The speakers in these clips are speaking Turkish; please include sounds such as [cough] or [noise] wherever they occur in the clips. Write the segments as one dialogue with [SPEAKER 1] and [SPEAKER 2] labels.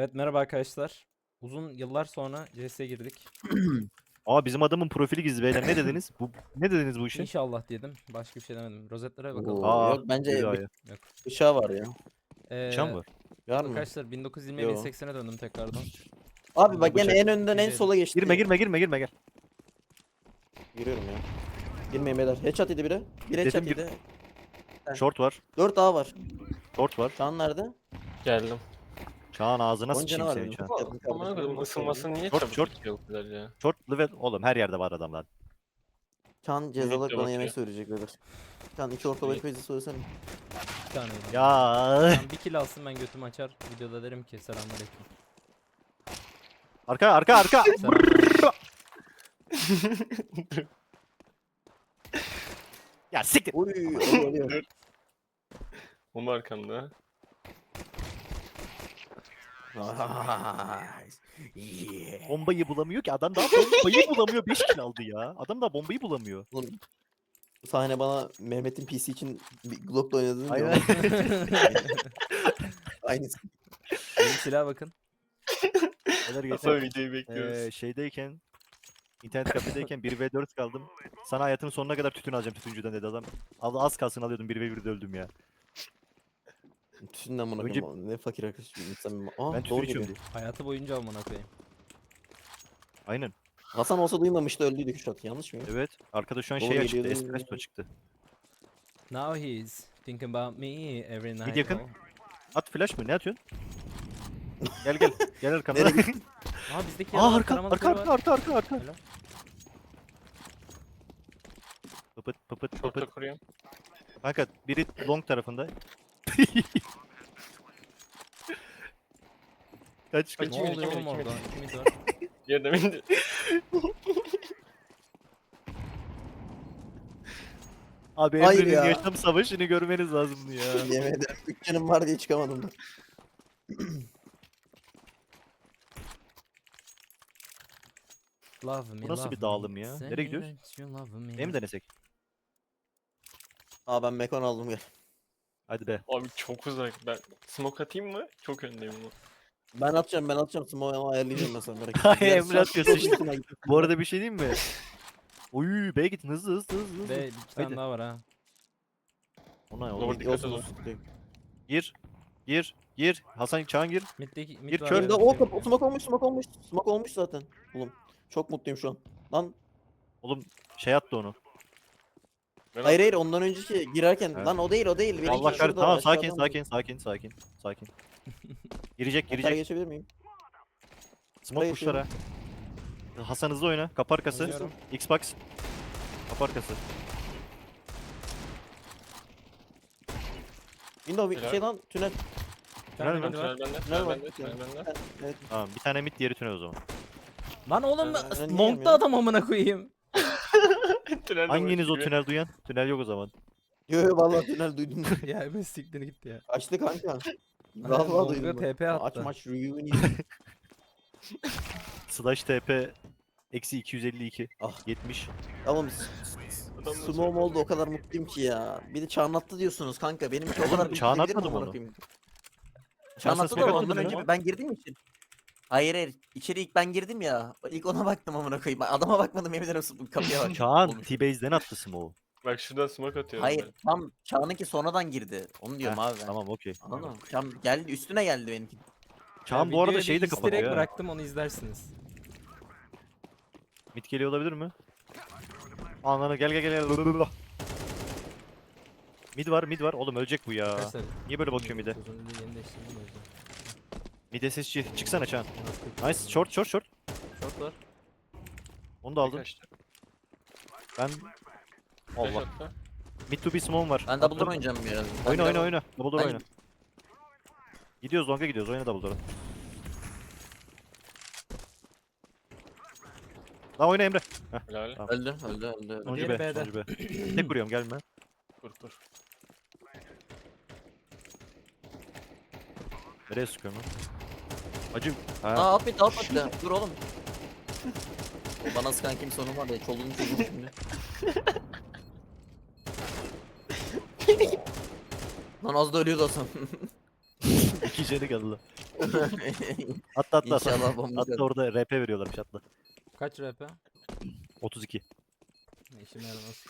[SPEAKER 1] Evet merhaba arkadaşlar. Uzun yıllar sonra CS'ye girdik. [clears throat]
[SPEAKER 2] Aa bizim adamın profili gizli beyler. Ne dediniz? Bu ne dediniz bu işe?
[SPEAKER 1] İnşallah dedim. Başka bir şey demedim. Rozetlere bakalım.
[SPEAKER 3] Oo,
[SPEAKER 2] Aa,
[SPEAKER 3] yok bence bir
[SPEAKER 2] ya.
[SPEAKER 3] bıçağı var ya.
[SPEAKER 1] Ee,
[SPEAKER 2] Çam var.
[SPEAKER 3] Var mı?
[SPEAKER 1] Arkadaşlar 1920'ye
[SPEAKER 3] Yo.
[SPEAKER 1] 1080'e döndüm tekrardan.
[SPEAKER 3] Abi bak gene
[SPEAKER 2] bıçak.
[SPEAKER 3] en önden en sola geçti.
[SPEAKER 2] Girme girme girme girme gel.
[SPEAKER 3] Giriyorum ya. Girmeyin beyler. Headshot yedi biri. Bir headshot
[SPEAKER 2] gir.
[SPEAKER 3] yedi. Heh.
[SPEAKER 2] Short var.
[SPEAKER 3] 4 A var.
[SPEAKER 2] Short var.
[SPEAKER 3] Çağan nerede?
[SPEAKER 4] Geldim.
[SPEAKER 2] Çağın ağzına
[SPEAKER 3] Onca
[SPEAKER 2] sıçayım
[SPEAKER 3] ne var
[SPEAKER 2] seni
[SPEAKER 3] benim?
[SPEAKER 2] Çağın.
[SPEAKER 3] Yakın
[SPEAKER 4] Aman
[SPEAKER 3] kardeşim,
[SPEAKER 4] koyayım
[SPEAKER 3] bakıyorum.
[SPEAKER 4] ısınması niye
[SPEAKER 2] Short,
[SPEAKER 4] çabuk
[SPEAKER 2] short.
[SPEAKER 4] bitiyor bu kadar ya?
[SPEAKER 2] Level oğlum her yerde var adamlar.
[SPEAKER 3] Çağan cezalık
[SPEAKER 4] Bekle
[SPEAKER 3] bana
[SPEAKER 4] bakıyor.
[SPEAKER 3] yemek söyleyecek beyler. Çağan iki orta boy pezi söylesene.
[SPEAKER 1] Bir tane yedim.
[SPEAKER 2] Ya
[SPEAKER 1] Tamam, bir kill alsın ben götümü açar. Videoda derim ki selamünaleyküm.
[SPEAKER 2] arka arka arka. [laughs] Ya siktir.
[SPEAKER 3] Oy oluyor oluyor.
[SPEAKER 4] O [laughs] arkamda?
[SPEAKER 3] Yeah.
[SPEAKER 2] Bombayı bulamıyor ki adam daha bombayı bulamıyor 5 kill aldı ya. Adam daha bombayı bulamıyor.
[SPEAKER 3] Oğlum, Bu sahne bana Mehmet'in PC için bir Glock'la oynadığını
[SPEAKER 2] Aynen.
[SPEAKER 3] diyor. [laughs] Aynısı.
[SPEAKER 1] Benim silaha bakın.
[SPEAKER 2] Neler geçen
[SPEAKER 4] videoyu bekliyoruz?
[SPEAKER 2] eee, şeydeyken internet kafedeyken 1v4 kaldım. Sana hayatının sonuna kadar tütün alacağım tütüncüden dedi adam. Al, az kalsın alıyordum 1v1'de öldüm ya.
[SPEAKER 3] Tütünden bana
[SPEAKER 2] Önce-
[SPEAKER 3] koyayım. Ne fakir arkadaş bir insan. Aa,
[SPEAKER 2] Ben tütün
[SPEAKER 3] doğru
[SPEAKER 2] içiyorum diye.
[SPEAKER 1] Hayatı boyunca amına koyayım.
[SPEAKER 2] Aynen.
[SPEAKER 3] Hasan olsa duymamıştı öldüydü shot. Yanlış mıyım?
[SPEAKER 2] Evet. Arkada şu an
[SPEAKER 3] Doğru
[SPEAKER 2] şey açtı. Espresso çıktı.
[SPEAKER 1] Now he's thinking about me every night.
[SPEAKER 2] yakın.
[SPEAKER 1] Oh.
[SPEAKER 2] At flash mı? Ne atıyorsun? gel gel. [laughs] Gel arkana.
[SPEAKER 3] Nereye [laughs]
[SPEAKER 1] Aa bizdeki
[SPEAKER 2] Aa arka arka arka arka arka arka.
[SPEAKER 1] Helal.
[SPEAKER 2] Pıpıt pıpıt
[SPEAKER 4] Şorta
[SPEAKER 2] pıpıt.
[SPEAKER 4] kuruyorum.
[SPEAKER 2] Kanka biri long tarafında. [laughs] Kaç kaç.
[SPEAKER 1] Ne
[SPEAKER 4] İki
[SPEAKER 1] oluyor
[SPEAKER 4] iki
[SPEAKER 1] oğlum orada? İki mid var.
[SPEAKER 4] Yerden indi. [laughs]
[SPEAKER 2] Abi
[SPEAKER 3] Hayır
[SPEAKER 2] Emre'nin
[SPEAKER 3] ya.
[SPEAKER 2] yaşam savaşını görmeniz lazımdı ya. [laughs]
[SPEAKER 3] Yemin ederim. Canım var diye çıkamadım da. [clears throat]
[SPEAKER 1] Love me,
[SPEAKER 2] Bu nasıl
[SPEAKER 1] love
[SPEAKER 2] bir
[SPEAKER 1] me,
[SPEAKER 2] dağılım ya?
[SPEAKER 1] say
[SPEAKER 2] Nereye gidiyoruz?
[SPEAKER 1] that you love me.
[SPEAKER 2] Ne mi denesek?
[SPEAKER 3] Aa ben mekon aldım gel.
[SPEAKER 2] Hadi be.
[SPEAKER 4] Abi çok uzak. Ben smoke atayım mı? Çok öndeyim bu.
[SPEAKER 3] Ben atacağım ben atacağım. Smoke'u ayarlayacağım ben sana merak [laughs] etme.
[SPEAKER 2] Hayır, Emre atıyorsun işte. Bu arada bir şey diyeyim mi? Oy B'ye git hızlı hızlı hızlı. hızlı.
[SPEAKER 1] Ve bir iki tane daha var ha.
[SPEAKER 2] Ona
[SPEAKER 4] Doğru.
[SPEAKER 2] oğlum.
[SPEAKER 4] dikkat
[SPEAKER 3] Olsun
[SPEAKER 4] edin.
[SPEAKER 3] olsun.
[SPEAKER 2] Gir. Gir. Gir. Hasan Çağan gir.
[SPEAKER 1] Middeki mid
[SPEAKER 2] Bir
[SPEAKER 1] var.
[SPEAKER 2] kör
[SPEAKER 1] ya,
[SPEAKER 3] o kapı smoke olmuş smoke olmuş. Smoke olmuş zaten. Oğlum çok mutluyum şu an. Lan
[SPEAKER 2] Oğlum şey attı onu.
[SPEAKER 4] Ben
[SPEAKER 3] hayır hayır ondan önceki girerken
[SPEAKER 2] Evet.
[SPEAKER 3] lan o değil o değil. Benimki
[SPEAKER 2] Allah
[SPEAKER 3] şurada,
[SPEAKER 2] kahretsin. Tamam sakin
[SPEAKER 3] aşağıdan
[SPEAKER 2] sakin sakin sakin. Sakin. [laughs] Girecek
[SPEAKER 3] Girecek.
[SPEAKER 2] girecek.
[SPEAKER 3] geçebilir miyim?
[SPEAKER 2] Smoke
[SPEAKER 3] Hayır,
[SPEAKER 2] kuşlara. Hasan hızlı oyna. Kapı arkası.
[SPEAKER 1] Oynuyorum.
[SPEAKER 2] Xbox. Kapı arkası.
[SPEAKER 3] Window
[SPEAKER 4] Helal.
[SPEAKER 3] şey lan tünel.
[SPEAKER 1] Bir tane
[SPEAKER 2] Tünel mi?
[SPEAKER 4] Tünel bende.
[SPEAKER 3] Tünel
[SPEAKER 4] Tünel
[SPEAKER 3] var.
[SPEAKER 4] bende. Tünel bende.
[SPEAKER 3] Evet.
[SPEAKER 2] Tamam bir tane mid diğeri tünel o zaman.
[SPEAKER 1] Lan oğlum
[SPEAKER 4] Ben-
[SPEAKER 3] yiyeyim ya.
[SPEAKER 1] adam amına koyayım. [laughs]
[SPEAKER 4] Tünelde
[SPEAKER 2] Hanginiz o tünel duyan? Tünel yok o zaman.
[SPEAKER 3] Yo yo vallahi tünel duydum.
[SPEAKER 1] ya ben siktir gitti ya.
[SPEAKER 3] Açtı kanka. Vallahi
[SPEAKER 1] Longa
[SPEAKER 3] duydum.
[SPEAKER 1] TP attı.
[SPEAKER 3] Aç maç review'unu [laughs] [laughs]
[SPEAKER 2] Slash TP eksi 252.
[SPEAKER 3] Ah.
[SPEAKER 2] 70.
[SPEAKER 3] Oğlum
[SPEAKER 4] Adam da
[SPEAKER 3] Smoke'um oldu o kadar mutluyum ki ya. Bir de Çağan attı diyorsunuz kanka. Benim o kadar
[SPEAKER 2] Çağan atmadı mı onu?
[SPEAKER 3] koyayım.
[SPEAKER 2] Çağan
[SPEAKER 3] Çağan
[SPEAKER 2] sen
[SPEAKER 3] attı da ondan
[SPEAKER 2] atmadın
[SPEAKER 3] önce
[SPEAKER 2] mı?
[SPEAKER 3] ben girdim için. Hayır hayır. İçeri ilk ben girdim ya. İlk ona baktım amına koyayım. Adama bakmadım yemin ederim kapıya [laughs] bak.
[SPEAKER 2] Çağan
[SPEAKER 3] Olmuş.
[SPEAKER 2] T-Base'den attı smoke'u.
[SPEAKER 4] Bak şuradan smoke atıyorum.
[SPEAKER 3] Hayır
[SPEAKER 4] ben.
[SPEAKER 3] tam Çağan'ınki sonradan girdi. Onu diyorum
[SPEAKER 2] Heh,
[SPEAKER 3] abi ben.
[SPEAKER 2] Tamam okey.
[SPEAKER 3] Anladın mı? Çağan geldi üstüne geldi benimki.
[SPEAKER 2] Çağan bu arada şeyi de kapatıyor ya.
[SPEAKER 1] bıraktım onu izlersiniz.
[SPEAKER 2] Mid geliyor olabilir mi? Ananı gel gel gel. gel. Mid var mid var. Oğlum ölecek bu ya.
[SPEAKER 1] Arkadaşlar.
[SPEAKER 2] Niye böyle bakıyor mid'e?
[SPEAKER 1] Sözünü de yeni değiştirdim o yüzden.
[SPEAKER 2] Mid SSG. Çıksana Çağan. Nice. Short short short.
[SPEAKER 1] Short var.
[SPEAKER 2] Onu da aldın.
[SPEAKER 4] Kaçtı.
[SPEAKER 2] Ben...
[SPEAKER 4] Flash
[SPEAKER 2] Allah.
[SPEAKER 4] attı.
[SPEAKER 2] Mid to be smoke var.
[SPEAKER 3] Ben double door
[SPEAKER 2] Attım.
[SPEAKER 3] oynayacağım biraz.
[SPEAKER 2] Oyna oyna oyna. Double door
[SPEAKER 3] Ben-
[SPEAKER 2] oyna. Gidiyoruz longa gidiyoruz. Oyna double door'a. Lan oyna Emre.
[SPEAKER 4] Helal.
[SPEAKER 2] Tamam.
[SPEAKER 3] Öldü öldü öldü. öldü.
[SPEAKER 2] Sonuncu
[SPEAKER 1] Diğeri
[SPEAKER 2] B.
[SPEAKER 1] B'de.
[SPEAKER 2] Sonuncu B. Tek vuruyorum gelme.
[SPEAKER 4] Kur kur.
[SPEAKER 2] Nereye sıkıyorum lan? Acı. Ha.
[SPEAKER 3] Aa up it up it. de. Dur oğlum. O bana sıkan kimse onun var ya çoluğunu çocuğunu şimdi. [laughs] Lan az da ölüyordu Hasan. [laughs]
[SPEAKER 2] İki jeni kaldı. [laughs] Atla atla atla.
[SPEAKER 3] İnşallah bomba
[SPEAKER 2] Atla orada RP veriyorlarmış atla.
[SPEAKER 1] Kaç RP?
[SPEAKER 2] 32.
[SPEAKER 1] Ne işime yaramaz.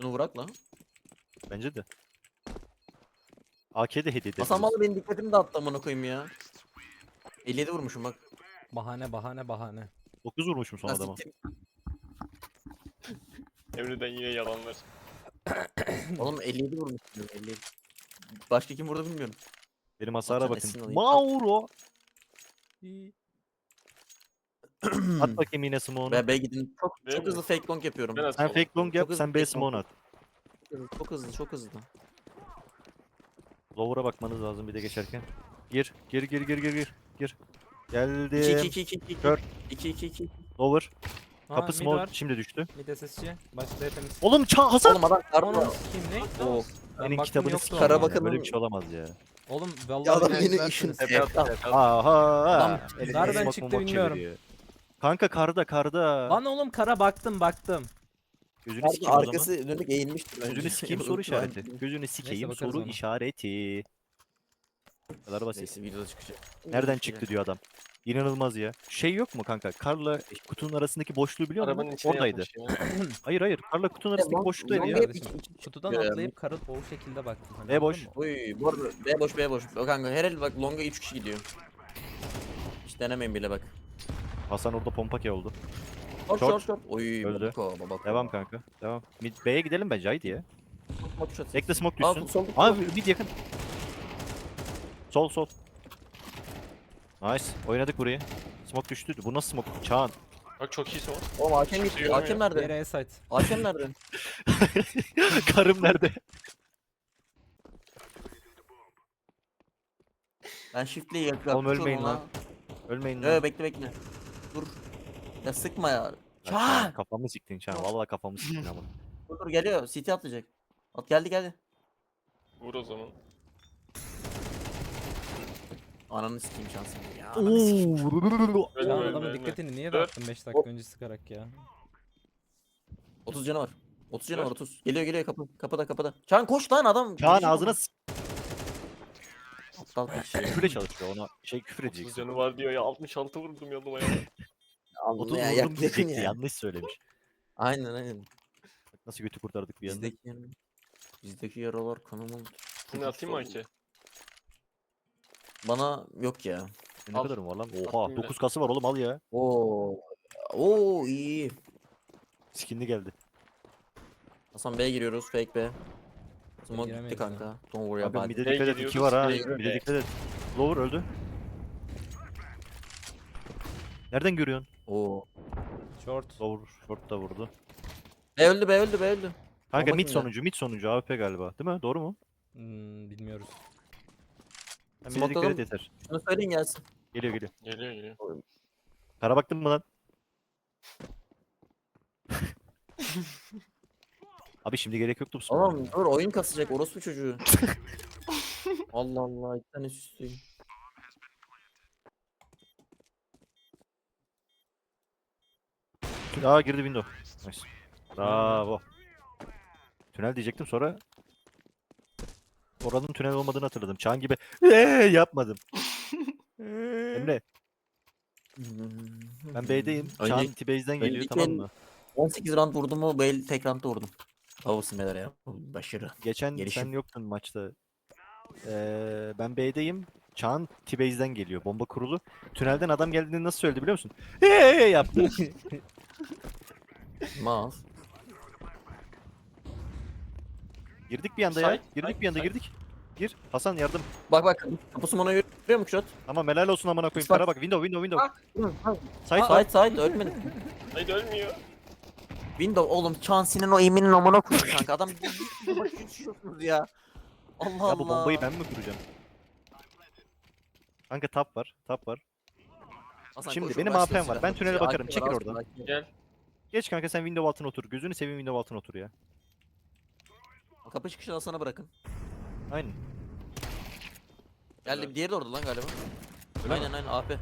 [SPEAKER 3] Şunu vurak lan.
[SPEAKER 2] Bence de. AK de hediye
[SPEAKER 3] Hasan
[SPEAKER 2] edebiliriz.
[SPEAKER 3] valla benim dikkatimi dağıttı amına koyayım ya. 57 vurmuşum bak.
[SPEAKER 1] Bahane bahane bahane.
[SPEAKER 2] 9 vurmuşum son
[SPEAKER 3] Ha,
[SPEAKER 2] adama.
[SPEAKER 3] siktir.
[SPEAKER 4] Emre'den yine yalanlar. [coughs]
[SPEAKER 3] Oğlum 57 vurmuşum. 57. Başka kim vurdu bilmiyorum.
[SPEAKER 2] Benim hasara
[SPEAKER 3] Esin
[SPEAKER 2] bakın.
[SPEAKER 3] alayım.
[SPEAKER 2] Mauro. At bakayım yine smoke'unu.
[SPEAKER 3] Be be gidin. Çok,
[SPEAKER 4] Değil
[SPEAKER 3] çok
[SPEAKER 4] mi?
[SPEAKER 3] hızlı fake long yapıyorum.
[SPEAKER 4] Ben
[SPEAKER 2] Sen fake long yap,
[SPEAKER 3] hızlı
[SPEAKER 2] sen B
[SPEAKER 3] fake long.
[SPEAKER 2] smoke'unu at.
[SPEAKER 3] Çok hızlı, çok hızlı.
[SPEAKER 2] Lower'a bakmanız lazım bir de geçerken. Gir, gir, gir, gir, gir, gir. Gir.
[SPEAKER 3] 2
[SPEAKER 2] Geldim.
[SPEAKER 3] 2 2 2 2
[SPEAKER 2] Kör.
[SPEAKER 3] 2 2 2.
[SPEAKER 2] Lower.
[SPEAKER 1] Ha,
[SPEAKER 2] Kapı
[SPEAKER 1] mid var.
[SPEAKER 2] şimdi düştü.
[SPEAKER 1] Mid SSC. Başta hepimiz.
[SPEAKER 2] Oğlum ça Hasan.
[SPEAKER 3] Oğlum adam
[SPEAKER 1] Onun
[SPEAKER 3] karma.
[SPEAKER 1] kim ne?
[SPEAKER 3] Oo.
[SPEAKER 2] Senin kitabını
[SPEAKER 1] yoktu
[SPEAKER 2] sikeyim
[SPEAKER 3] Kara
[SPEAKER 2] ya,
[SPEAKER 3] bakanın-
[SPEAKER 2] Böyle bir şey olamaz ya.
[SPEAKER 1] Oğlum
[SPEAKER 3] Ya adam
[SPEAKER 1] vallahi
[SPEAKER 3] yeni
[SPEAKER 1] benzersiniz.
[SPEAKER 3] işin
[SPEAKER 4] Tepe.
[SPEAKER 2] Aha.
[SPEAKER 3] Adam
[SPEAKER 2] elinde
[SPEAKER 1] nereden
[SPEAKER 2] smoke
[SPEAKER 1] çıktı bilmiyorum.
[SPEAKER 2] çeviriyor. Kanka karda karda.
[SPEAKER 1] Lan oğlum kara baktım baktım.
[SPEAKER 2] Gözünü
[SPEAKER 3] Karma
[SPEAKER 2] sikeyim o zaman.
[SPEAKER 3] arkası dönük eğilmiştir.
[SPEAKER 2] Gözünü sikeyim soru işareti. Gözünü sikeyim
[SPEAKER 1] bakarız
[SPEAKER 2] soru
[SPEAKER 1] ona.
[SPEAKER 2] işareti. Bu kadar basit.
[SPEAKER 3] Neyse videoda çıkacak.
[SPEAKER 2] Nereden çıktı diyor adam. İnanılmaz ya. Şey yok mu kanka? Karla kutunun arasındaki boşluğu biliyor
[SPEAKER 4] Arabanın
[SPEAKER 2] musun?
[SPEAKER 4] içine
[SPEAKER 2] Oradaydı.
[SPEAKER 4] yapmış ya. [clears throat]
[SPEAKER 2] Hayır hayır. Karla kutunun arasındaki boşluktaydı ya.
[SPEAKER 1] Kutudan
[SPEAKER 3] ya.
[SPEAKER 1] atlayıp karı o şekilde baktım. Hani
[SPEAKER 2] E boş.
[SPEAKER 1] anladın mı?
[SPEAKER 3] Arada B boş B boş. Bak kanka her el bak longa 3 kişi gidiyor. Hiç denemeyin bile bak.
[SPEAKER 2] Hasan orada pompake oldu.
[SPEAKER 3] Short
[SPEAKER 2] Short.
[SPEAKER 3] short. Oy
[SPEAKER 2] Öldü.
[SPEAKER 3] babako babako.
[SPEAKER 2] Devam kanka. Devam. Mid B'ye gidelim bence haydi ya.
[SPEAKER 3] Smoke shot.
[SPEAKER 2] Bekle smoke
[SPEAKER 3] Aa,
[SPEAKER 2] düşsün.
[SPEAKER 3] sol.
[SPEAKER 2] Abi mid yakın. Sol sol. Nice. Oynadık burayı. Smoke düştü. Bu nasıl smoke? Çağan.
[SPEAKER 4] Bak çok iyi son.
[SPEAKER 3] Oğlum hakem gitti. Hakem nerede?
[SPEAKER 1] Diğeri A-site.
[SPEAKER 3] Hakem nerede? [laughs] [laughs]
[SPEAKER 2] Karım nerede?
[SPEAKER 3] Ben shift'le yaklaşıyorum
[SPEAKER 2] Oğlum ölmeyin lan. Ölmeyin
[SPEAKER 3] Yo
[SPEAKER 2] lan.
[SPEAKER 3] yo, bekle bekle. Dur. Ya sıkma ya.
[SPEAKER 2] Ya.
[SPEAKER 3] Çağan,
[SPEAKER 2] Kafamı siktin Çağan. Vallahi kafamı siktin ama. [laughs]
[SPEAKER 3] Dur dur geliyor. CT atlayacak. At geldi geldi.
[SPEAKER 4] Vur o zaman.
[SPEAKER 3] Ananı sikeyim şansım. Ya ananı sikeyim.
[SPEAKER 4] Ölme ölme
[SPEAKER 1] adamın
[SPEAKER 4] ölme.
[SPEAKER 1] dikkatini niye
[SPEAKER 4] Dur.
[SPEAKER 1] dağıttın 5 dakika önce sıkarak ya?
[SPEAKER 3] 30 canı var. 30 canı var
[SPEAKER 4] Dur.
[SPEAKER 3] 30. Geliyor geliyor kapı. Kapıda kapıda. Çağan koş lan adam.
[SPEAKER 2] Çağan ağzına s-
[SPEAKER 3] Aptal bir şey.
[SPEAKER 2] küfürle çalışıyor ona. Şey küfür
[SPEAKER 4] 30
[SPEAKER 2] edeceksin.
[SPEAKER 4] canı var diyor ya 66 vurdum yanıma ya. [laughs]
[SPEAKER 2] 30
[SPEAKER 3] Ya,
[SPEAKER 2] vurdum
[SPEAKER 3] yakın
[SPEAKER 2] diyecekti.
[SPEAKER 3] ya.
[SPEAKER 2] Yanlış söylemiş.
[SPEAKER 3] Aynen aynen.
[SPEAKER 2] Bak Nasıl götü kurtardık bir anda.
[SPEAKER 3] Bizdeki bizdeki yaralar kanımın.
[SPEAKER 4] Bunu atayım mı Ayke?
[SPEAKER 3] Bana yok ya.
[SPEAKER 2] Ne
[SPEAKER 4] Al.
[SPEAKER 2] kadar var lan? Oha
[SPEAKER 4] bile.
[SPEAKER 2] 9 kası var oğlum al ya.
[SPEAKER 3] Oo. Oo iyi.
[SPEAKER 2] Skinli geldi.
[SPEAKER 3] Hasan B'ye giriyoruz. Fake B. Smoke gitti
[SPEAKER 1] giremeyiz
[SPEAKER 3] kanka.
[SPEAKER 1] ya.
[SPEAKER 3] Don't worry
[SPEAKER 2] Kanka
[SPEAKER 3] about
[SPEAKER 2] mid'e
[SPEAKER 3] it.
[SPEAKER 2] Dikkat et. 2
[SPEAKER 4] gidiyoruz,
[SPEAKER 2] var ha.
[SPEAKER 4] B'ye gidiyoruz.
[SPEAKER 2] Mid'e dikkat et. Lower öldü. Nereden görüyorsun?
[SPEAKER 3] Oo.
[SPEAKER 1] Short.
[SPEAKER 2] Lower short da vurdu.
[SPEAKER 3] B öldü B öldü B öldü.
[SPEAKER 2] Kanka
[SPEAKER 3] Bomba
[SPEAKER 2] mid
[SPEAKER 3] kimde?
[SPEAKER 2] sonuncu, mid sonuncu AWP galiba. Değil mi? Doğru mu?
[SPEAKER 1] Hmm, bilmiyoruz.
[SPEAKER 2] Ben mid'e dikkat et yeter.
[SPEAKER 3] Şunu söyleyin gelsin.
[SPEAKER 2] Geliyor geliyor.
[SPEAKER 4] Geliyor geliyor.
[SPEAKER 2] Kara baktın mı lan? [laughs] Abi şimdi gerek yoktu bu smoke'a.
[SPEAKER 3] Oğlum dur oyun kasacak orospu çocuğu. [laughs] Allah Allah iki tane süslüyüm.
[SPEAKER 2] Aa girdi window. Nice. Bravo. Tünel diyecektim sonra oranın tünel olmadığını hatırladım. Çağan gibi eee yapmadım. [laughs] Emre ben B'deyim. Çağan
[SPEAKER 3] Önceki-
[SPEAKER 2] T-Base'den geliyor
[SPEAKER 3] önceki
[SPEAKER 2] tamam
[SPEAKER 3] el-
[SPEAKER 2] mı?
[SPEAKER 3] 18 round vurdum mu böyle tek roundda vurdum. Havasın beyler ya. Başarı.
[SPEAKER 2] Geçen sen
[SPEAKER 3] gelişim.
[SPEAKER 2] yoktun maçta. Ee, ben B'deyim. Çağan T-Base'den geliyor. Bomba kurulu. Tünelden adam geldiğinde nasıl söyledi biliyor musun? [laughs] Eee yaptı. [laughs]
[SPEAKER 3] Mal.
[SPEAKER 2] girdik bir anda ya. Girdik
[SPEAKER 4] side,
[SPEAKER 2] bir anda girdik. Gir. Hasan yardım.
[SPEAKER 3] Bak bak kapısı bana görüyor mu Kuşat?
[SPEAKER 2] Tamam helal olsun amına koyayım.
[SPEAKER 3] Bak.
[SPEAKER 2] Kara bak. Window window window. Side
[SPEAKER 3] Side side ölmedi.
[SPEAKER 4] Haydi ölmüyor.
[SPEAKER 3] Window oğlum Chansi'nin o eminin amına koydu kanka. Adam bir bak düşüyorsunuz ya. Allah Allah.
[SPEAKER 2] Ya bu bombayı ben mi kuracağım? Kanka tap var. Tap var.
[SPEAKER 3] Hasan
[SPEAKER 2] Şimdi
[SPEAKER 3] koş,
[SPEAKER 2] benim AP'm var. Ben tünele bakarım.
[SPEAKER 3] AK
[SPEAKER 2] Çekil oradan.
[SPEAKER 4] Gel.
[SPEAKER 2] Geç kanka sen window altına otur. Gözünü seveyim window altına otur ya.
[SPEAKER 3] Kapı çıkışını sana bırakın.
[SPEAKER 2] Aynen.
[SPEAKER 3] Geldi
[SPEAKER 4] Evet.
[SPEAKER 3] diğeri de orada lan galiba.
[SPEAKER 2] Öyle mi?
[SPEAKER 3] aynen aynen AP.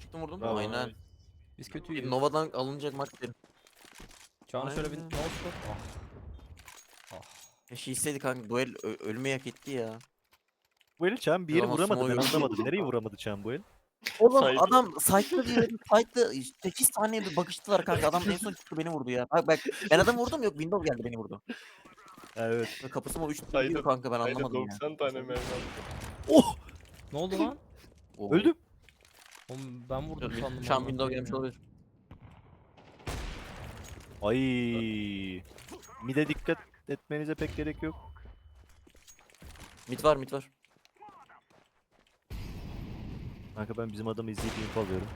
[SPEAKER 3] Çıktım vurdum.
[SPEAKER 2] Bravo.
[SPEAKER 3] Aynen.
[SPEAKER 1] Biz kötüyüz.
[SPEAKER 3] Nova'dan alınacak maç derim.
[SPEAKER 1] Çağan şöyle bir ne oldu? Ah.
[SPEAKER 3] Ya şey istedi kanka duel ö- ölmeyi hak etti ya.
[SPEAKER 2] Bu el Çağan bir yeri
[SPEAKER 3] Ama
[SPEAKER 2] vuramadı. Ben
[SPEAKER 3] smoke yok.
[SPEAKER 2] anlamadım. Nereyi vuramadı Çağan bu el?
[SPEAKER 3] Oğlum
[SPEAKER 4] Saydı.
[SPEAKER 3] adam site'lı diye site'lı 8 saniye bir bakıştılar kanka. Adam en son çıktı beni vurdu ya. Bak bak ben adam vurdum yok Windows geldi beni vurdu.
[SPEAKER 2] Evet.
[SPEAKER 3] Ve Kapısı mı 3
[SPEAKER 4] Saydı.
[SPEAKER 3] gidiyor kanka ben anlamadım ya.
[SPEAKER 4] 90 tane mermi.
[SPEAKER 2] Oh!
[SPEAKER 1] Ne oldu lan?
[SPEAKER 3] Oo.
[SPEAKER 2] Öldüm.
[SPEAKER 1] Oğlum ben vurdum sandım.
[SPEAKER 3] Şu an Windows gelmiş olabilir.
[SPEAKER 2] Ay. Mide dikkat etmenize pek gerek yok.
[SPEAKER 3] Mid var mid var.
[SPEAKER 2] Kanka ben bizim adamı izleyip info alıyorum.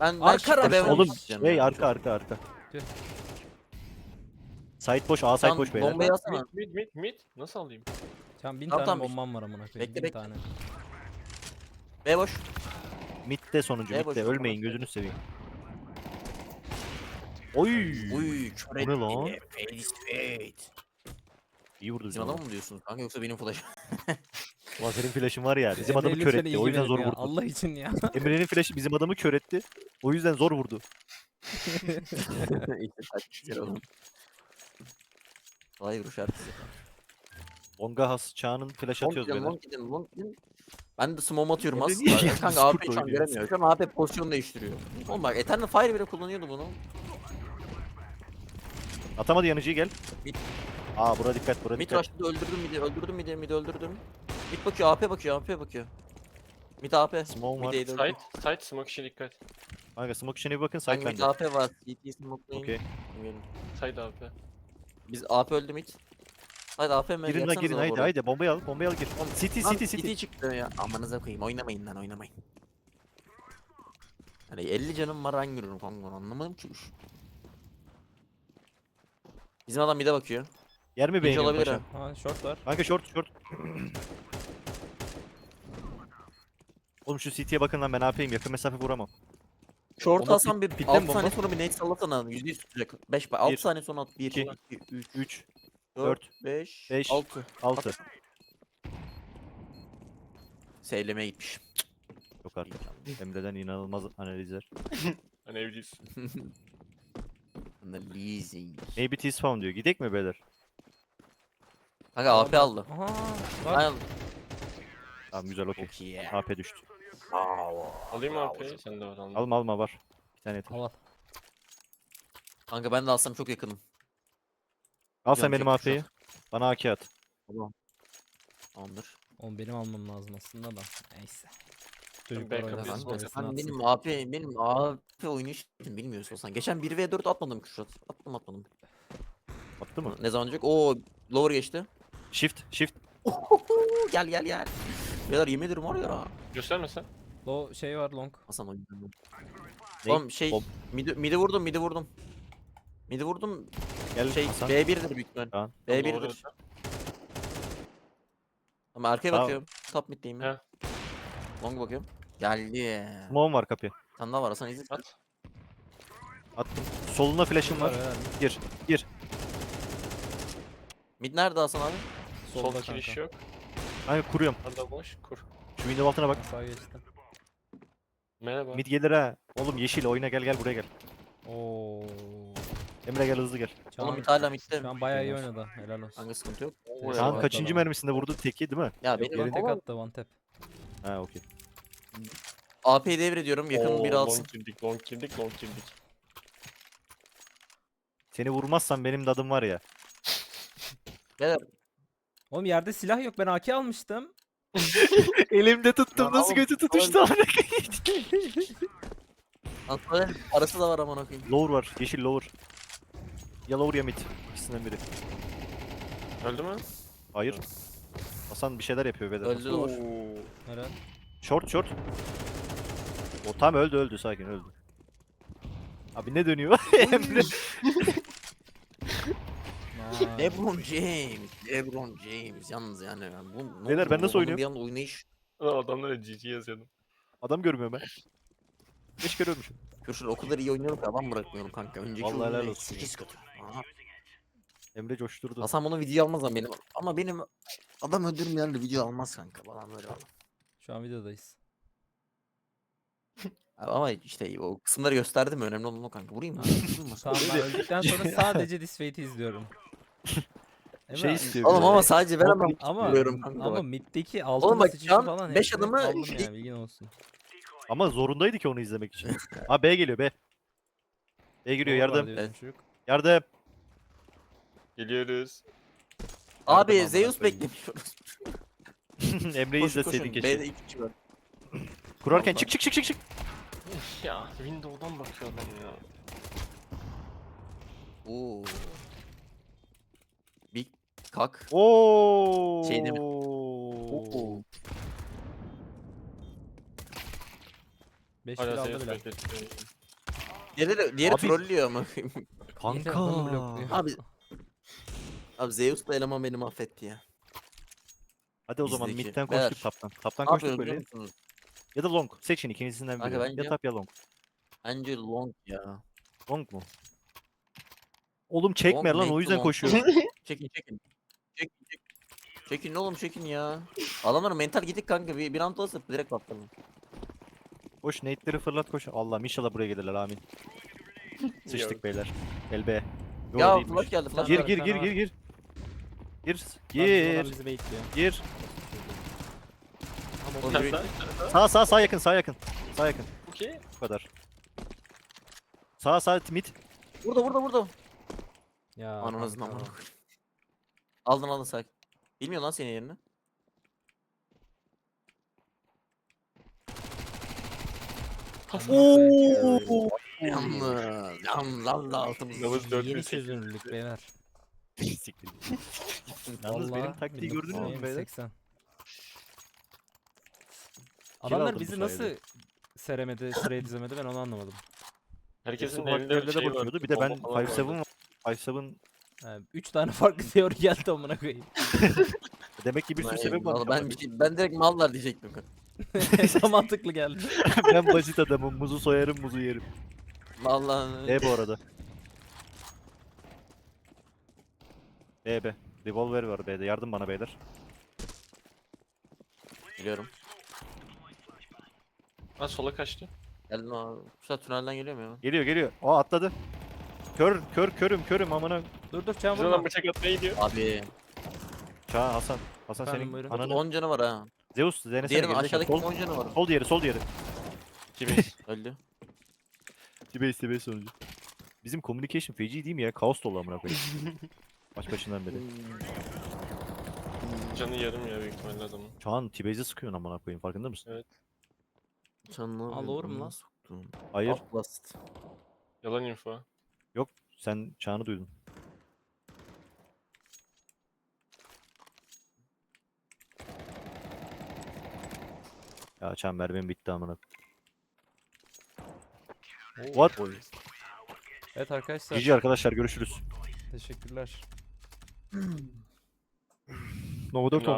[SPEAKER 3] Ben ben
[SPEAKER 1] Arka
[SPEAKER 3] shift'e
[SPEAKER 1] arka.
[SPEAKER 3] B
[SPEAKER 2] Oğlum şey
[SPEAKER 3] ya.
[SPEAKER 2] arka arka arka. Site boş, A site
[SPEAKER 3] Sen
[SPEAKER 2] boş beyler.
[SPEAKER 3] bombayı alsana.
[SPEAKER 4] Mid mid mid mid. Nasıl alayım?
[SPEAKER 1] Can bin
[SPEAKER 3] Tamam,
[SPEAKER 1] tane
[SPEAKER 3] tamam.
[SPEAKER 1] bombam var amına koyayım.
[SPEAKER 3] Bekle,
[SPEAKER 1] bin
[SPEAKER 3] bekle.
[SPEAKER 1] tane.
[SPEAKER 3] B boş.
[SPEAKER 2] Mid'de sonuncu,
[SPEAKER 3] E
[SPEAKER 2] mid'de.
[SPEAKER 3] boş,
[SPEAKER 2] Ölmeyin
[SPEAKER 3] tamam.
[SPEAKER 2] gözünü seveyim. Oy!
[SPEAKER 3] Uy kör
[SPEAKER 2] Bu ne lan?
[SPEAKER 3] beni. Face face.
[SPEAKER 2] İyi vurdu bizim
[SPEAKER 3] Bizim adam
[SPEAKER 2] adam.
[SPEAKER 3] mı diyorsunuz kanka yoksa benim [laughs] flash?
[SPEAKER 2] Lazerin flash'ım var ya. [laughs] Bizim adamı kör etti. O yüzden zor
[SPEAKER 1] ya,
[SPEAKER 2] vurdu.
[SPEAKER 1] Allah için ya. [laughs]
[SPEAKER 2] Emre'nin flash'ı bizim adamı kör etti. O yüzden zor vurdu.
[SPEAKER 3] İşte taktikler oğlum. Kolay vuruş herkese.
[SPEAKER 2] Longa has Çağ'ın flash atıyoruz
[SPEAKER 3] Long
[SPEAKER 2] beyler.
[SPEAKER 3] gidin, long gidin, long. Ben de smoke atıyorum
[SPEAKER 2] Emre
[SPEAKER 3] aslında.
[SPEAKER 2] niye
[SPEAKER 3] Kanka
[SPEAKER 2] yalnız
[SPEAKER 3] AP şu an göremiyor. Şu an AP pozisyon değiştiriyor. Oğlum bak Eternal Fire bile kullanıyordu bunu.
[SPEAKER 2] Atamadı yanıcıyı gel.
[SPEAKER 3] Mid.
[SPEAKER 2] Aa bura dikkat bura
[SPEAKER 3] Mid
[SPEAKER 2] dikkat.
[SPEAKER 3] rush'ta öldürdüm midi, öldürdüm midi, midi öldürdüm. Mid bakıyor, AP bakıyor, AP bakıyor. Mid AP.
[SPEAKER 2] Smoke var.
[SPEAKER 3] Mid AD
[SPEAKER 4] Site site smoke işe dikkat.
[SPEAKER 2] Kanka smoke işine bir bakın
[SPEAKER 3] Hangi mid
[SPEAKER 2] bende.
[SPEAKER 3] AP var? CT smoke'layın.
[SPEAKER 2] Okey.
[SPEAKER 3] Bilmiyorum.
[SPEAKER 4] Side AP.
[SPEAKER 3] Biz AP öldü mid. Hadi AP mi?
[SPEAKER 2] Girin lan girin haydi
[SPEAKER 3] oraya.
[SPEAKER 2] haydi bombayı al bombayı al gir. City city city.
[SPEAKER 3] çıktı ya. Amanıza koyayım oynamayın lan oynamayın. Hani 50 canım var hangi ürün kanka anlamadım ki. şu. Bizim adam mid'e bakıyor.
[SPEAKER 2] Yer mi
[SPEAKER 3] İkinci
[SPEAKER 2] beğeniyorsun
[SPEAKER 3] olabilir
[SPEAKER 2] paşam?
[SPEAKER 3] ha.
[SPEAKER 1] Ha short var.
[SPEAKER 2] Kanka short short. [clears throat] Oğlum şu CT'ye bakın lan ben AP'yim yakın mesafe vuramam.
[SPEAKER 3] Short
[SPEAKER 2] Bomba
[SPEAKER 3] alsam bir
[SPEAKER 2] pitten
[SPEAKER 3] 6
[SPEAKER 2] bomba.
[SPEAKER 3] saniye sonra bir nade sallasana. %100 tutacak. 5 6
[SPEAKER 2] Bir,
[SPEAKER 3] saniye sonra at. 1
[SPEAKER 2] iki,
[SPEAKER 3] 2 3
[SPEAKER 2] 3,
[SPEAKER 3] 4 5
[SPEAKER 2] beş,
[SPEAKER 3] 6.
[SPEAKER 2] 6.
[SPEAKER 3] Seylemeye gitmiş.
[SPEAKER 2] Yok artık. Emre'den inanılmaz analizler.
[SPEAKER 4] Hani evliyiz.
[SPEAKER 3] Analizing.
[SPEAKER 2] Maybe T-spawn diyor. Gidek mi beyler?
[SPEAKER 3] Kanka AP aldı.
[SPEAKER 1] Aha
[SPEAKER 3] Ben aldım.
[SPEAKER 2] Tamam güzel okey.
[SPEAKER 3] Çok iyi.
[SPEAKER 2] AP düştü.
[SPEAKER 4] Alayım mı AP'yi? Sen de var alma.
[SPEAKER 2] Alma alma var. Bir tane yeter.
[SPEAKER 1] Al al.
[SPEAKER 3] Kanka ben de alsam çok yakınım.
[SPEAKER 2] Al sen benim
[SPEAKER 3] çekti şu
[SPEAKER 2] AP'yi. Bana AK at.
[SPEAKER 3] Tamamdır.
[SPEAKER 1] Oğlum benim almam lazım aslında da. Neyse. Çocuklar
[SPEAKER 4] backup
[SPEAKER 1] oynasın,
[SPEAKER 4] yazdım.
[SPEAKER 3] Kanka
[SPEAKER 1] oynasın,
[SPEAKER 3] sen
[SPEAKER 1] atsın.
[SPEAKER 3] benim AP benim AP oynayış bilmiyorsun sen. Geçen 1v4 atmadım Kürşat. Attım atmadım.
[SPEAKER 2] Attı mı?
[SPEAKER 3] Ne zaman olacak? Oo lower geçti.
[SPEAKER 2] Shift shift.
[SPEAKER 3] Gel gel gel. Beyler yemin ederim var ya.
[SPEAKER 4] Gösterme sen.
[SPEAKER 1] Low şey var long.
[SPEAKER 3] Hasan oynuyorum.
[SPEAKER 2] Ne?
[SPEAKER 3] Oğlum şey
[SPEAKER 2] Bob.
[SPEAKER 3] midi, midi vurdum midi vurdum. Midi vurdum
[SPEAKER 2] Gel
[SPEAKER 3] şey
[SPEAKER 2] Hasan.
[SPEAKER 3] B1'dir büyük ihtimal.
[SPEAKER 2] Tamam.
[SPEAKER 3] B1'dir. Ama arkaya
[SPEAKER 2] Tamam.
[SPEAKER 3] bakıyorum. Top middeyim ben.
[SPEAKER 4] He.
[SPEAKER 3] Long bakıyorum. Geldi.
[SPEAKER 2] Smoke'um var kapıya.
[SPEAKER 3] Tane daha var Hasan izle.
[SPEAKER 4] At.
[SPEAKER 2] Attım. Soluna flash'ım var.
[SPEAKER 1] herhalde.
[SPEAKER 2] Gir. Gir.
[SPEAKER 3] Mid nerede Hasan abi?
[SPEAKER 4] Sol
[SPEAKER 1] Solda
[SPEAKER 4] giriş
[SPEAKER 1] kanka.
[SPEAKER 4] yok.
[SPEAKER 2] Kanka kuruyorum.
[SPEAKER 4] Arada boş. Kur.
[SPEAKER 2] Şu window altına bak.
[SPEAKER 1] Sağ geçti.
[SPEAKER 4] Merhaba.
[SPEAKER 2] Mid gelir ha. Oğlum yeşil oyna gel gel buraya gel.
[SPEAKER 1] Oo.
[SPEAKER 2] Emre gel hızlı gel.
[SPEAKER 1] Can,
[SPEAKER 3] Oğlum mid hala midde.
[SPEAKER 1] Şu an bayağı iyi oynadı. Helal olsun.
[SPEAKER 3] Kanka sıkıntı yok.
[SPEAKER 4] Oo,
[SPEAKER 2] Kaan
[SPEAKER 1] Evet.
[SPEAKER 2] kaçıncı mermisinde vurdu teki değil mi?
[SPEAKER 3] Ya benim
[SPEAKER 1] tek
[SPEAKER 3] ama
[SPEAKER 1] attı one tap.
[SPEAKER 2] Ha okey.
[SPEAKER 3] AP'yi devrediyorum yakın
[SPEAKER 4] Oo,
[SPEAKER 3] biri alsın.
[SPEAKER 4] Long girdik, long girdik, long girdik.
[SPEAKER 2] Seni vurmazsan benim dadım var ya.
[SPEAKER 3] Beyler
[SPEAKER 1] Oğlum yerde silah yok. Ben AK almıştım. [laughs]
[SPEAKER 2] Elimde tuttum
[SPEAKER 3] Ya
[SPEAKER 2] nasıl götü tutuştu amına
[SPEAKER 3] Hasan'ın parası da var amına koyayım.
[SPEAKER 2] Lower var. Yeşil lower. Ya lower ya mid. İkisinden biri.
[SPEAKER 4] Öldü mü?
[SPEAKER 2] Hayır. Hasan bir şeyler yapıyor beyler.
[SPEAKER 3] Öldü lower.
[SPEAKER 4] Oo.
[SPEAKER 1] Helal.
[SPEAKER 2] Short short. O tam öldü öldü sakin öldü. Abi ne dönüyor? [laughs] Emre.
[SPEAKER 3] LeBron James, LeBron James yalnız yani yani bu ne
[SPEAKER 2] Beyler, ben nasıl oynuyorum?
[SPEAKER 3] Bir anda oynayış.
[SPEAKER 4] Ulan Adamlara GG yazıyordum.
[SPEAKER 2] Adam görmüyorum ben. Beş kere ölmüşüm.
[SPEAKER 3] Kürşat o kadar iyi oynuyorum ki adam bırakmıyorum kanka. Önceki
[SPEAKER 2] Vallahi helal
[SPEAKER 3] oyunda
[SPEAKER 2] olsun ya.
[SPEAKER 3] 8 kötü. Aha.
[SPEAKER 2] Emre coşturdu.
[SPEAKER 3] Hasan bunu video almaz ama benim. Ama benim adam öldürmeyen de video almaz kanka. Bana böyle al.
[SPEAKER 1] Şu an videodayız. [laughs]
[SPEAKER 3] Ama işte o kısımları gösterdim mi? Önemli olan o kanka. Vurayım mı? Vurayım mı?
[SPEAKER 1] Tamam ben öldükten sonra [laughs] sadece This Fate'i izliyorum.
[SPEAKER 2] Şey istiyor.
[SPEAKER 3] Oğlum ama sadece ben ama
[SPEAKER 1] ama
[SPEAKER 3] vuruyorum kanka
[SPEAKER 1] ama
[SPEAKER 3] bak.
[SPEAKER 1] middeki altın
[SPEAKER 3] bak,
[SPEAKER 1] sıçışı
[SPEAKER 3] şu an
[SPEAKER 1] falan
[SPEAKER 3] beş
[SPEAKER 1] hepsini
[SPEAKER 3] adamı
[SPEAKER 1] aldım
[SPEAKER 3] şey-
[SPEAKER 1] ya bilgin olsun.
[SPEAKER 2] Ama zorundaydı ki onu izlemek için. Ha B geliyor B. B giriyor
[SPEAKER 1] Doğru var
[SPEAKER 2] yardım.
[SPEAKER 1] diyorsun
[SPEAKER 3] Evet.
[SPEAKER 1] çocuk.
[SPEAKER 2] Yardım.
[SPEAKER 4] Geliyoruz.
[SPEAKER 3] Abi
[SPEAKER 2] amına
[SPEAKER 3] Zeus
[SPEAKER 2] koyayım.
[SPEAKER 3] beklemiyoruz. [laughs]
[SPEAKER 2] Emre'yi
[SPEAKER 3] Koşun
[SPEAKER 2] izleseydin
[SPEAKER 3] koşun.
[SPEAKER 2] keşke.
[SPEAKER 3] B'de iki kişi var.
[SPEAKER 2] Kurarken çık çık çık çık çık.
[SPEAKER 4] Ya Windows'dan bakıyor adam ya.
[SPEAKER 3] Oo. Kak.
[SPEAKER 2] Oo.
[SPEAKER 3] Şey değil mi? Oo.
[SPEAKER 1] 5 kill
[SPEAKER 4] Hala
[SPEAKER 1] aldı
[SPEAKER 4] Zeus
[SPEAKER 1] bile.
[SPEAKER 4] bekletiyor.
[SPEAKER 3] Diğeri, diğeri
[SPEAKER 2] Abi-
[SPEAKER 3] trollüyor ama. [laughs]
[SPEAKER 1] Yine adamı blokluyor.
[SPEAKER 3] Abi- Abi Zeus da eleman beni mahvetti ya.
[SPEAKER 2] Hadi o zaman
[SPEAKER 3] Bizdeki.
[SPEAKER 2] midden
[SPEAKER 3] Beyler.
[SPEAKER 2] koştuk taptan. Taptan
[SPEAKER 3] Ne
[SPEAKER 2] koştuk
[SPEAKER 3] biliyor
[SPEAKER 2] böyle.
[SPEAKER 3] musunuz?
[SPEAKER 2] Ya da long. Seçin ikincisinden
[SPEAKER 3] Kanka
[SPEAKER 2] biri.
[SPEAKER 3] bence-
[SPEAKER 2] Ya tap ya long.
[SPEAKER 3] Bence long ya.
[SPEAKER 2] Long mu? Oğlum çekme
[SPEAKER 3] Long,
[SPEAKER 2] lan o yüzden
[SPEAKER 3] long.
[SPEAKER 2] koşuyorum. [laughs]
[SPEAKER 3] Çekin çekin. Çekin çekin. Çekin oğlum çekin ya. Adamların mental gidik kanka bir, bir round olsa direkt patladım.
[SPEAKER 2] Koş nate'leri fırlat koş. Allah'ım inşallah buraya gelirler amin. [laughs] Sıçtık beyler. El B. Yo,
[SPEAKER 3] Ya
[SPEAKER 2] değilmiş.
[SPEAKER 3] flash geldi flash
[SPEAKER 2] Gir
[SPEAKER 3] geldi.
[SPEAKER 2] gir gir gir gir. Gir.
[SPEAKER 1] Gir.
[SPEAKER 2] Gir.
[SPEAKER 1] bizi bekliyor.
[SPEAKER 2] Gir.
[SPEAKER 3] Oğlum,
[SPEAKER 2] Sağ sağ sağ yakın sağ yakın. Sağ yakın.
[SPEAKER 4] Okey.
[SPEAKER 2] Bu kadar. Sağ sağ mid.
[SPEAKER 3] Burada burada burada.
[SPEAKER 1] Ya.
[SPEAKER 3] Ananızın
[SPEAKER 1] kanka.
[SPEAKER 3] amına koyayım. Aldın aldın sak. Bilmiyor lan senin yerini.
[SPEAKER 2] Oo.
[SPEAKER 3] Yalnız. Yalnız Allah altımızı.
[SPEAKER 4] Yavuz dört
[SPEAKER 1] Yeni
[SPEAKER 4] yüz sekiz.
[SPEAKER 1] çözünürlük beyler.
[SPEAKER 2] Siktir. [laughs] Yalnız benim taktiği gördünüz mü beyler?
[SPEAKER 1] 80. Adamlar
[SPEAKER 2] bu
[SPEAKER 1] bizi
[SPEAKER 2] sayede.
[SPEAKER 1] nasıl seremedi, sıraya dizemedi ben onu anlamadım.
[SPEAKER 4] Herkesin
[SPEAKER 2] Herkesin
[SPEAKER 4] elinde bir şey var.
[SPEAKER 2] bakıyordu. Bir de ben
[SPEAKER 4] bomba falan
[SPEAKER 2] 5-7
[SPEAKER 4] vardı.
[SPEAKER 2] var. 5-7
[SPEAKER 1] Yani 3 tane [laughs] farklı teori geldi amına koyayım. [laughs]
[SPEAKER 2] demek ki bir sürü sebep var.
[SPEAKER 3] vallahi Ben, bir şey- ben direkt mallar diyecektim. [laughs]
[SPEAKER 1] Daha mantıklı geldi.
[SPEAKER 2] ben basit adamım. Muzu soyarım, muzu yerim.
[SPEAKER 3] Vallahi.
[SPEAKER 2] B bu arada. B B. Revolver var B'de. Yardım bana beyler.
[SPEAKER 3] Biliyorum.
[SPEAKER 4] Ha sola kaçtı.
[SPEAKER 3] Geldim abi. Şu saat tünelden geliyor mu ya?
[SPEAKER 2] Geliyor geliyor. Aa atladı. Kör kör körüm körüm amına.
[SPEAKER 1] Dur dur
[SPEAKER 4] lan
[SPEAKER 1] vurma.
[SPEAKER 4] bıçak atmaya gidiyor.
[SPEAKER 3] Abi.
[SPEAKER 2] Ça Hasan. Hasan
[SPEAKER 1] Efendim,
[SPEAKER 2] senin
[SPEAKER 1] buyurun.
[SPEAKER 2] ananı.
[SPEAKER 3] 10 canı var ha.
[SPEAKER 2] Zeus denesene gerizekalı.
[SPEAKER 3] aşağıdaki
[SPEAKER 2] Sol,
[SPEAKER 3] 10 canı var.
[SPEAKER 2] sol diğeri sol diğeri.
[SPEAKER 4] Gibi. [laughs]
[SPEAKER 3] Öldü.
[SPEAKER 2] Tibey Tibey sonucu. Bizim communication feci değil mi ya? Kaos dolu amına koyayım. [laughs] Baş başından beri.
[SPEAKER 4] Canı yarım ya büyük ihtimalle adamın.
[SPEAKER 2] Çağan Tibey'e sıkıyorsun amına koyayım farkında mısın?
[SPEAKER 3] Canını
[SPEAKER 1] Al, doğru mu lan?
[SPEAKER 3] Soktum.
[SPEAKER 2] Hayır.
[SPEAKER 3] Outlast.
[SPEAKER 4] Yalan info.
[SPEAKER 2] Sen Çağan'ı duydun. Ya Çağan mermim bitti amına. What?
[SPEAKER 1] Evet arkadaşlar.
[SPEAKER 2] GG arkadaşlar görüşürüz.
[SPEAKER 1] Teşekkürler.
[SPEAKER 2] Novo 4
[SPEAKER 4] Ne